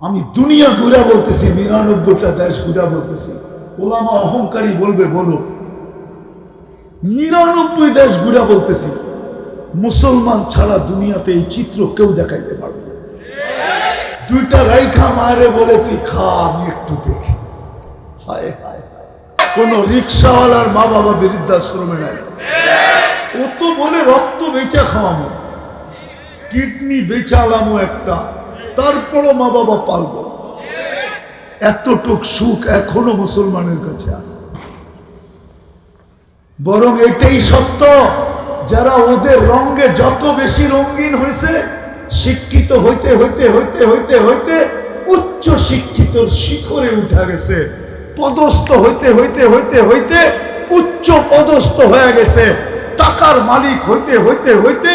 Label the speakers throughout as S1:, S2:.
S1: আমি দুনিয়া ঘুরা বলতেছি, নিরানব্বইটা দেশ ঘুরা বলতেছি। ওলামা অহংকারী বলবে, বলো। নিরানব্বই দেশ ঘুরা বলতেছি, মুসলমান ছাড়া দুনিয়াতে এই চিত্র কেউ দেখাইতে পারবে না। দুইটা রাইখা মারে বলে, তুই খা, আমি একটু দেখি। হায় হায়। কোন রিক্সাওয়ালার মা বাবা বৃদ্ধাশ্রমে নাই। ও তো বলে, রক্ত বেচা খাওয়ানো কিডনি বেচালামো একটা। তারপরও মা বাবা পালবো এতটুক সুখ এখনও মুসলমানের কাছে আছে। বরং এটাই সত্য, যারা ওদের রঙে যত বেশি রঙিন হয়েছে, শিক্ষিত হইতে হইতে হইতে হইতে হইতে উচ্চ শিক্ষিত শিখরে উঠা গেছে। পদস্থ হইতে হইতে হইতে হইতে উচ্চ পদস্থ হয়ে গেছে। টাকার মালিক হইতে হইতে হইতে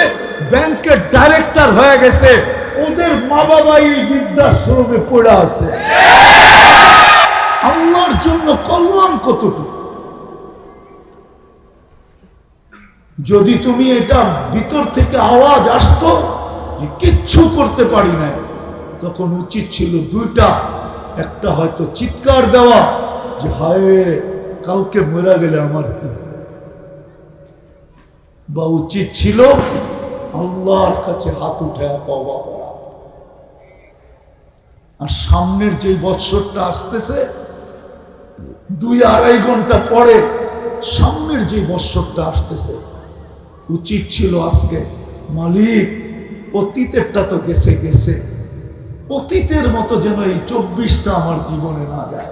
S1: ব্যাংকের ডাইরেক্টর হয়ে গেছে। ওদের মা বাবাই বৃদ্ধাশ্রমে পড়ে আছে। আল্লাহর জন্য কল্যাণ কতটুকু? যদি তুমি এটা ভিতর থেকে আওয়াজ আসতো যে কিচ্ছু করতে পারি না তখন উচিত ছিল দুইটা। একটা হয়তো চিৎকার দেওয়া যে, হায়, কাউকে মরা গেলে আমার কি বা উচিত ছিল আল্লাহর কাছে হাত উঠে পাওয়া করা। আর সামনের যে বৎসরটা আসতেছে, দুই আড়াই ঘণ্টা পরে সামনের যে বৎসরটা আসতেছে, উচিত ছিল আজকে মালিক অতীতেরটা তো গেছে গেছে, অতীতের মতো যেন এই চব্বিশটা আমার জীবনে না যায়।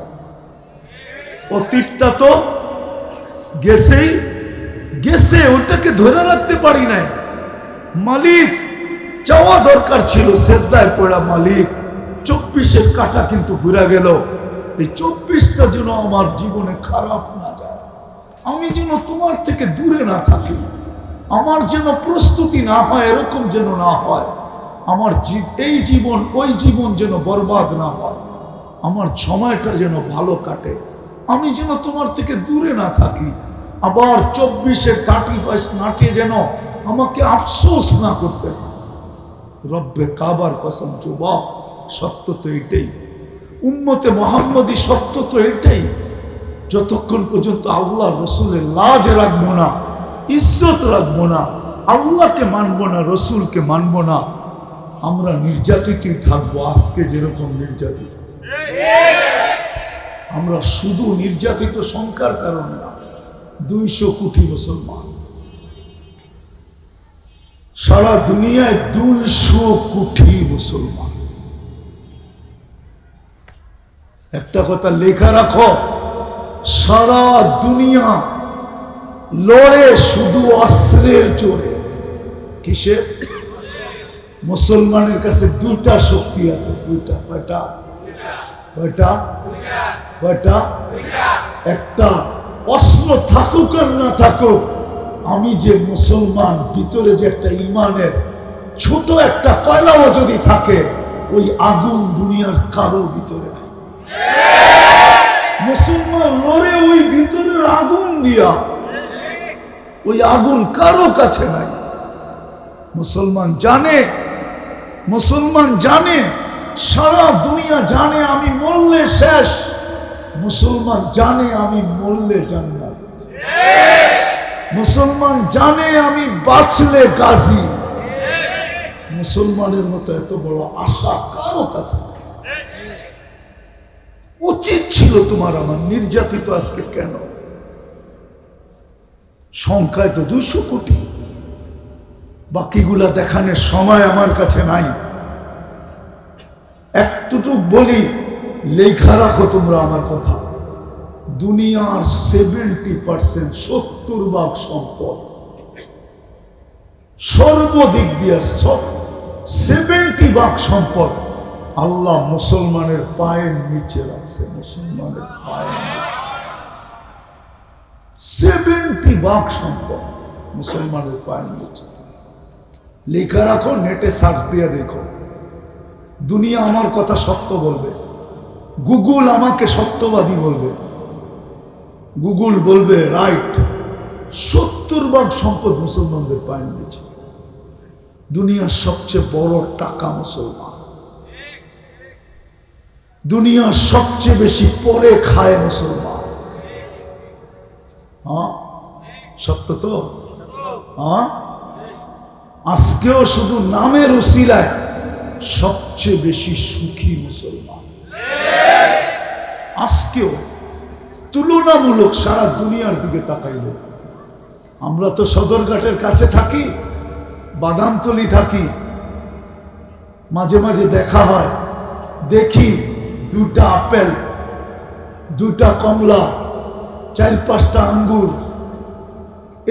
S1: অতীতটা তো গেছেই, গেছে, ওটাকে ধরে রাখতে পারি নাই। মালিক চাওয়া দরকার ছিল শেষদায় পড়া মালিক। চব্বিশের কাটা কিন্তু ঘুরে গেল। এই চব্বিশটা যেন আমার জীবনে খারাপ না যায়। আমি যেন তোমার থেকে দূরে না থাকি। আমার যেন প্রস্তুতি না হয়, এরকম যেন না হয়। আমার এই জীবন, ওই জীবন যেন বরবাদ না হয়। আমার সময়টা যেন ভালো কাটে। আমি যেন তোমার থেকে দূরে না থাকি। আবার চব্বিশের থার্টি ফার্স্ট নাটে যেন আমাকে আফসোস না করতে। রব্বে কাবার কসম যুবক সত্য তো এটাই। উম্মতে মোহাম্মদী সত্য তো এটাই। যতক্ষণ পর্যন্ত আল্লাহ রসুলের লাজ রাখব না, ইজ্জত রাখব না, আল্লাহকে মানবো না, রসুলকে মানবো না, আমরা নির্যাতিতই থাকব, আজকে যেরকম নির্যাতিত। আমরা শুধু নির্যাতিত সংখ্যার কারণে না, দুইশো কোটি মুসলমান। সারা দুনিয়ায় দুইশো কোটি মুসলমান। একটা কথা লেখা রাখো, সারা দুনিয়া লড়ে শুধু অস্ত্রের জোরে। কিসে? মুসলমানের কাছে দুটা শক্তি আছে দুটা কয়টা? কয়টা? কয়টা? একটা, অস্ত্র থাকুক আর না থাকুক আমি যে মুসলমান, ভিতরে যে একটা ইমানের ছোট একটা কয়লাও যদি থাকে, ওই আগুন দুনিয়ার কারও ভিতরে নাই। মুসলমান লড়ে ওই ভিতরের আগুন দিয়া, ওই আগুন কারও কাছে নাই। মুসলমান জানে মুসলমান জানে, সারা দুনিয়া জানে আমি মরলে শেষ, মুসলমান জানে আমি মরলে জান্নাত। মুসলমান জানে আমি বাঁচলে গাজী। মুসলমানের মতো এত বড় আশা কারও কাছে উচিত ছিল তোমার আমার নির্যাতিত আজকে কেন? সংখ্যায় তো দুশো কোটি। বাকিগুলা দেখানোর সময় আমার কাছে নাই। একটুটুক বলি, লেখা রাখো তোমরা আমার কথা। দুনিয়ার সেভেন্টি পার্সেন্ট সত্তর ভাগ সম্পদ। সর্বদিক দিয়ে সেভেন্টি ভাগ সম্পদ আল্লাহ মুসলমানের পায়ের নিচে রাখছে, মুসলমানের পায়ের সেভেন্টি ভাগ সম্পদ মুসলমানের পায়ের নিচে। লেখা রাখো নেটে সার্চ দিয়ে দেখো। দুনিয়া আমার কথা সত্য বলবে। গুগল আমাকে সত্যবাদী বলবে। গুগল বলবে রাইট সত্তর ভাগ সম্পদ মুসলমানদের পায়ের নিচে দুনিয়ার সবচেয়ে বড় টাকা মুসলমান। দুনিয়ার সবচেয়ে বেশি পরে খায় মুসলমান। হ্যাঁ? সত্য তো? হ্যাঁ? আজকেও শুধু নামের উসিলায় সবচেয়ে বেশি সুখী মুসলমান। আজকেও তুলনামূলক সারা দুনিয়ার দিকে তাকাইল। আমরা তো সদরঘাটের কাছে থাকি, বাদামতলি থাকি। মাঝে মাঝে দেখা হয়, দেখি দুটা আপেল, দুটা কমলা, চার পাঁচটা আঙ্গুর।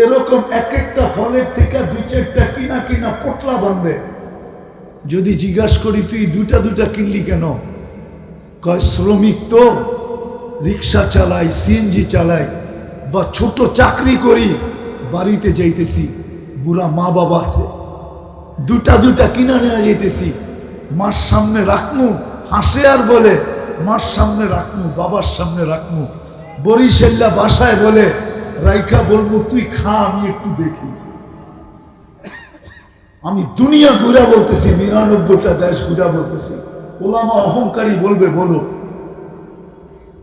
S1: এরকম এক একটা ফলের থেকে দুই চারটা কিনা কিনা পটলা বাঁধে। যদি জিজ্ঞাসা করি, তুই দুটা দুটা কিনলি কেন? কয়, শ্রমিক তো। রিক্সা চালাই সিএনজি চালাই বা ছোট চাকরি করি, বাড়িতে যাইতেছি, বুড়া মা বাবা আছে, দুটা দুটা কিনা নেওয়া যাইতেছি, মার সামনে রাখমু, হাসে আর বলে, মার সামনে রাখমু, বাবার সামনে রাখমু, বরিশাল্লা বাসায় বলে, রাইখা বলব, তুই খা, আমি একটু দেখি। আমি দুনিয়া ঘুরা বলতেছি, নিরানব্বইটা দেশ ঘুরা বলতেছি। ওলামা অহংকারী বলবে, বলো।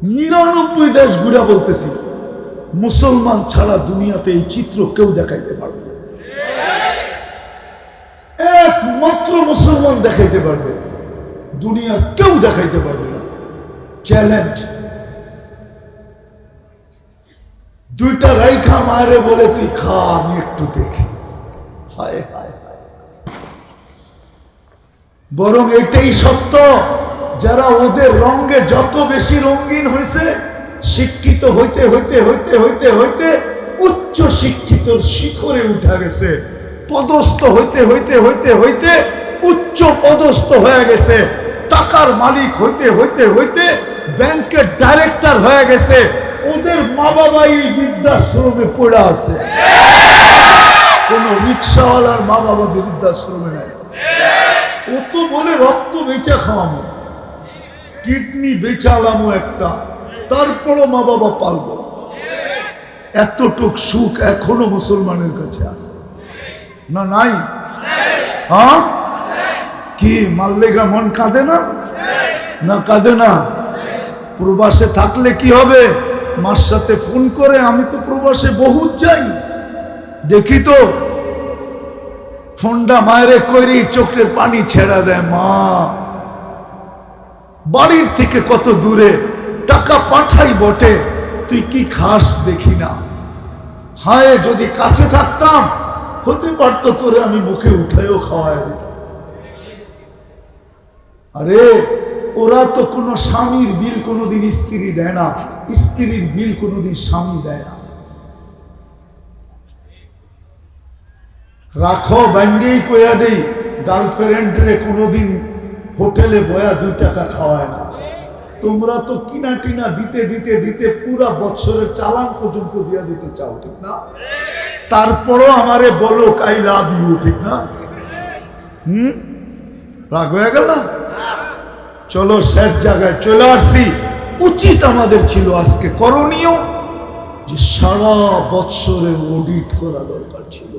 S1: নিরানব্বই দেশ ঘুরা বলতেছি, মুসলমান ছাড়া দুনিয়াতে এই চিত্র কেউ দেখাইতে পারবে না। একমাত্র মুসলমান দেখাইতে পারবে দুনিয়া কেউ দেখাইতে পারবে না। চ্যালেঞ্জ। দুইটা রাইখা মারে বলে, তুই খা, আমি একটু দেখি। হায় হায় হায়। বরং এটাই সত্য। যারা ওদের রঙে যত বেশি রঙিন হয়েছে, শিক্ষিত হইতে হইতে হইতে হইতে হইতে উচ্চ শিক্ষিত শিখরে উঠা গেছে। পদস্থ হইতে হইতে হইতে হইতে উচ্চ পদস্থ হয়ে গেছে। টাকার মালিক হইতে হইতে হইতে ব্যাংকের ডাইরেক্টর হয়ে গেছে। ওদের মা বাবাই বৃদ্ধাশ্রমে পড়ে আছে। কোন রিক্সাওয়ালার মা বাবা বৃদ্ধাশ্রমে নাই। ও তো বলে রক্ত বেচা খাওয়ামো কিডনি বেচালামো একটা, তারপরও মা বাবা পালবো। এতটুক সুখ এখনও মুসলমানের কাছে আছে। না নাই? হ্যাঁ? কি মাল্লেগা মন কাঁদে না? না কাঁদে না? প্রবাসে থাকলে কি হবে? মার সাথে ফোন করে আমি তো প্রবাসে বহুত যাই। দেখি তো, ফোনটা মায়ের করি চোখের পানি ছেড়া দেয় মা। বাড়ির থেকে কত দূরে টাকা পাঠাই বটে, তুই কি খাস দেখি না। হায়, যদি কাছে থাকতাম, হতে পারতো তোরে আমি মুখে উঠাইও খাওয়াই দিতাম। আরে, ওরা তো কোনো স্বামীর বিল কোনোদিন স্ত্রী দেয় না, স্ত্রীর বিল কোনোদিন স্বামী দেয় না। রাখো, ব্যাঙ্গেই কইয়া দেই, গার্লফ্রেন্ডরে কোনোদিন হোটেলে বয়া দুই টাকা খাওয়ায় না। তোমরা তো কিনা কিনা দিতে দিতে দিতে পুরা বছরের চালান পর্যন্ত দিয়া দিতে চাও, ঠিক না? তারপরও আমারে বলো আই লাভ ইউ ঠিক না? হুম? রাগ হয়ে গেল চলো শেষ জায়গায় চলে আসছি। উচিত আমাদের ছিল আজকে করণীয় যে সারা বৎসরের অডিট করা দরকার ছিল।